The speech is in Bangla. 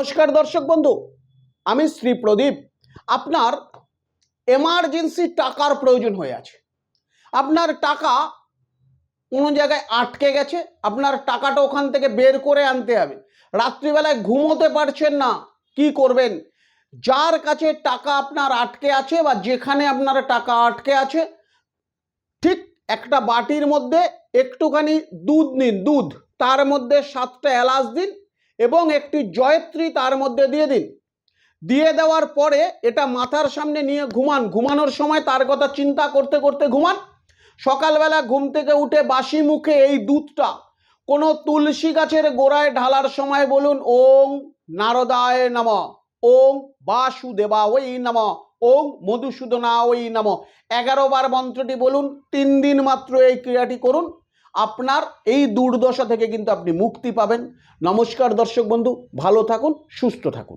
নমস্কার দর্শক বন্ধু, আমি শ্রী প্রদীপ। আপনার এমার্জেন্সি টাকার প্রয়োজন হয়ে আছে। আপনার টাকা কোনো জায়গায় আটকে গেছে, আপনার টাকাটা ওখান থেকে বের করে আনতে হবে। রাত্রিবেলায় ঘুমোতে পারছেন না, কি করবেন? যার কাছে টাকা আপনার আটকে আছে বা যেখানে আপনার টাকা আটকে আছে, ঠিক একটা বাটির মধ্যে একটুখানি দুধ নিন, দুধ। তার মধ্যে সাতটা এলাচ দিন এবং একটি জয়ত্রী তার মধ্যে দিয়ে দিন। দিয়ে দেওয়ার পরে এটা মাথার সামনে নিয়ে ঘুমান। ঘুমানোর সময় তার কথা চিন্তা করতে করতে ঘুমান। সকালবেলা ঘুম থেকে উঠে বাসি মুখে এই দুধটা। কোনো তুলসী গাছের গোড়ায় ঢালার সময় বলুন ওং নারদায় নম ওং বাসুদেবা ওই নম ওং মধুসূদনা ওই নম। এগারো বার মন্ত্রটি বলুন, তিন দিন মাত্র এই ক্রিয়াটি করুন। আপনার এই দুর্দশা থেকে কিন্তু আপনি মুক্তি পাবেন। নমস্কার দর্শক বন্ধু, ভালো থাকুন, সুস্থ থাকুন।